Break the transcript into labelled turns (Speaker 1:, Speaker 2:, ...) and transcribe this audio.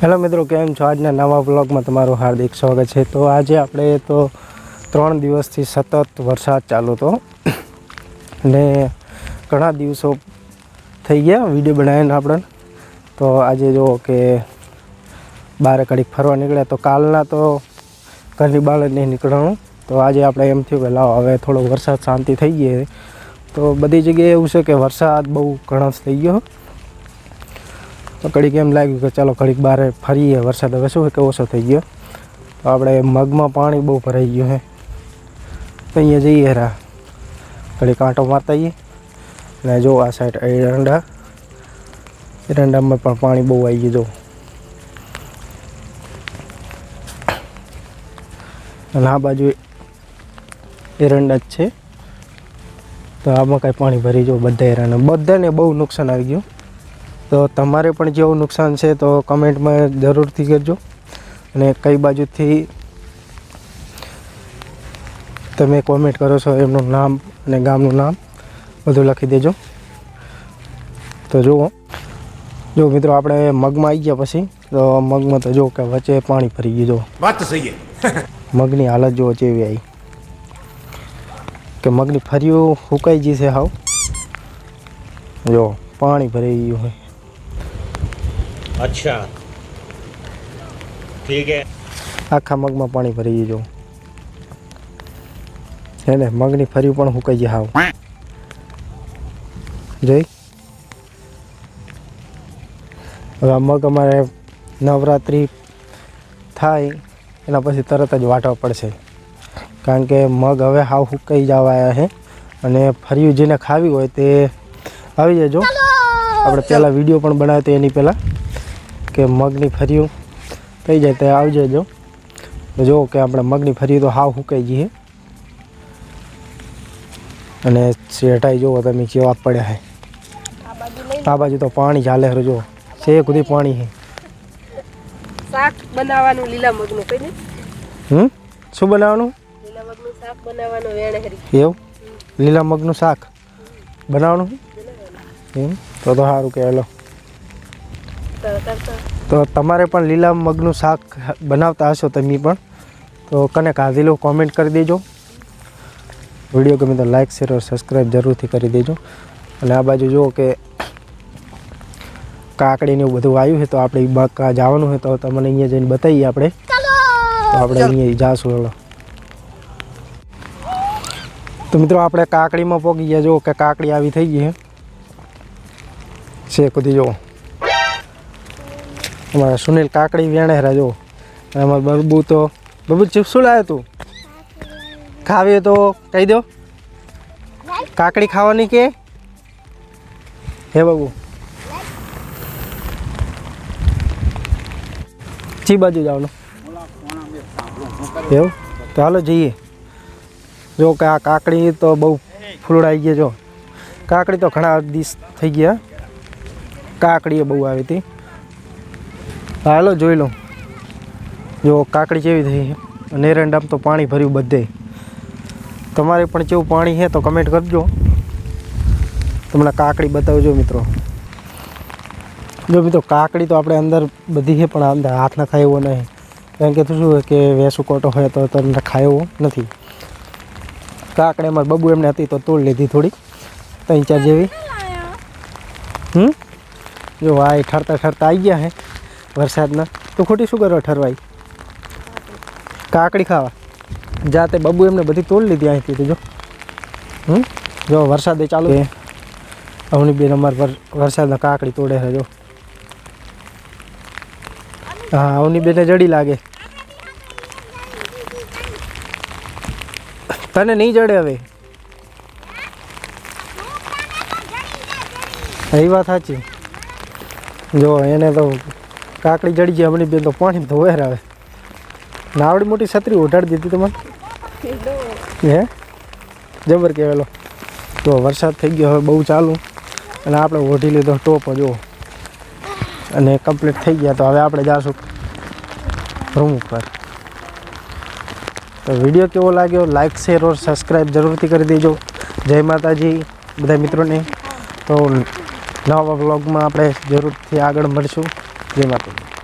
Speaker 1: Hello મિત્રો, કેમ છો? આજના નવા બ્લોગમાં તમારું હાર્દિક સ્વાગત છે. તો આજે આપણે તો ત્રણ દિવસથી સતત વરસાદ ચાલુ હતો. ને ઘણા દિવસો થઈ ગયા વીડિયો બનાવીને આપણે. તો આજે જો કે બારે કડીક ફરવા નીકળ્યા, તો કાલના તો ઘરની બહાર જ નહીં નીકળવાનું. તો આજે આપણે એમ થયું કે લાવો, હવે થોડો વરસાદ શાંતિ થઈ ગઈ તો બધી જગ્યાએ એવું છે કે વરસાદ બહુ ઘણો થઈ ગયો. તો ઘડીક એમ લાગ્યું કે ચાલો ઘડીક બહાર ફરીએ, વરસાદ હવે શું કે ઓછો થઈ ગયો. તો આપણે મગમાં પાણી બહુ ભરાઈ ગયું હે. તો અહીંયા જઈએ રા ઘડીક આંટો મારતા જઈએ અને જો આ સાઈડ એરંડા એરંડામાં પણ પાણી બહુ આવી ગયું, જો. અને આ બાજુ એરંડા જ છે. તો આમાં કાંઈ પાણી ભરી જો, બધા એરંડા બધાને બહુ નુકસાન આવી ગયું. તો તમારે પણ જેવું નુકસાન છે તો કમેન્ટમાં જરૂરથી કરજો અને કઈ બાજુથી તમે કોમેન્ટ કરો છો એમનું નામ અને ગામનું નામ બધું લખી દેજો. તો જુઓ. જો મિત્રો આપણે મગમાં આવી ગયા પછી તો મગમાં તો જો કે વચ્ચે પાણી ભરી ગયું જો
Speaker 2: વાત સહી
Speaker 1: મગની હાલત જો જેવી આવી કે મગની ફર્યું હુકાઈ ગઈ છે હાવ. જો પાણી ભરાઈ ગયું હોય.
Speaker 2: અચ્છા. ઠીક હે
Speaker 1: આખા મગમાં પાણી ભરી ગયું હે ને મગની ફરી પણ હું કહી હાવ. જોઈ? હવે આ મગ અમારે નવરાત્રિ થાય એના પછી તરત જ વાટવા પડશે. કારણ કે મગ હવે હાવ હુકાઈ જવાયા છે અને ફર્યું જેને ખાવી હોય તે આવી જજો. આપણે પહેલાં વીડિયો પણ બનાવ્યો એની પહેલાં. કે મગની ફર્યું થઈ જાય તો આવજે જો. જો કે આપણે મગની ફરી તો હાવ હુકાઈ ગઈ છે અને શેઠાઈ જુઓ તમે કેવા પડ્યા હે. આ બાજુ તો પાણી ચાલે છે જો. છે સુધી પાણી છે
Speaker 3: શાક બનાવવાનું લીલા મગનું કઈ દે
Speaker 1: હમ? શું બનાવવાનું?
Speaker 3: લીલા મગનું શાક બનાવવાનું વેણે હરી
Speaker 1: એવું? લીલા મગનું શાક. બનાવવાનું? એમ તો તો સારું કે
Speaker 3: તરત
Speaker 1: તો તમારે પણ લીલા મગનું શાક બનાવતા હશો તમે પણ તો કને કાઢેલું કોમેન્ટ કરી દેજો. વીડિયો ગમે તો લાઇક શેર અને સબસ્ક્રાઈબ જરૂરથી કરી દેજો. અને આ બાજુ જુઓ કે કાકડીને એવું બધું આવ્યું છે તો આપણે બાકા જવાનું હોય તો તમને અહીંયા જઈને બતાવીએ આપણે. તો આપણે અહીંયા જાશું ચલો તો મિત્રો આપણે કાકડીમાં પોગી ગયા જુઓ કે કાકડી આવી થઈ ગઈ છે. છે કુદી જુઓ. અમારા સુનિલ કાકડી વેણેરા જો અને અમારા બબુ તો બબુ, ચિપ્સ શું લાવ્યો તું? ખાવી તો કહી દો. કાકડી ખાવાની કે? હે બબુ. ચી બાજુ જવાનું એવું? તો હાલો જઈએ. જો કે આ કાકડી તો બહુ ફૂલડાઈ ગયા જો. કાકડી તો ઘણા દિવસ થઈ ગયા. કાકડી બહુ આવી હતી. હાલો જોઈ લો જો કાકડી કેવી થઈ છે. તો પાણી ભર્યું બધે. તમારે પણ કેવું પાણી છે તો કમેન્ટ કરજો. તમને કાકડી બતાવજો મિત્રો. જો મિત્રો કાકડી તો આપણે અંદર બધી છે પણ અંદર હાથ ના ખાય એવો નહીં. કારણ કે શું કે વેસુ કોટો હોય તો તમને ખાય એવો નથી. કાકડી અમારે બબુ એમને હતી તો તોડ લીધી થોડી ત્રણ ચાર જેવી. હમ? જો આ ઠરતા ઠરતા આવી ગયા હે વરસાદના, તો ખોટી શું કરવા ઠરવાય કાકડી ખાવા. જાતે બબુ એમને બધી તોડ લીધી અહીંથી જો. હમ? જો, વરસાદે ચાલુ અવની બેન અમારે વરસાદના કાકડી તોડે છે, જો. હા અવની બેને જડી લાગે. તને નહીં જડે હવે? એ વાત સાચી. જો, એને તો કાકડી જડી ગયા હમણાં બેન તો પાણી તો વેર આવે. ને આવડી મોટી છત્રી ઉઢાડી દીધી તમારે? હે? જબર કહેવાલો તો વરસાદ થઈ ગયો હવે બહુ ચાલુ. અને આપણે ઓઢી લીધો ટોપ જો અને કમ્પ્લીટ થઈ ગયા તો હવે આપણે જાશું રૂમ ઉપર. તો વીડિયો કેવો લાગ્યો? લાઇક શેર ઓર સબસ્ક્રાઈબ જરૂરથી કરી દેજો. જય માતાજી બધા મિત્રોને. તો નવા બ્લોગમાં આપણે જરૂરથી આગળ મળશું. Clímate.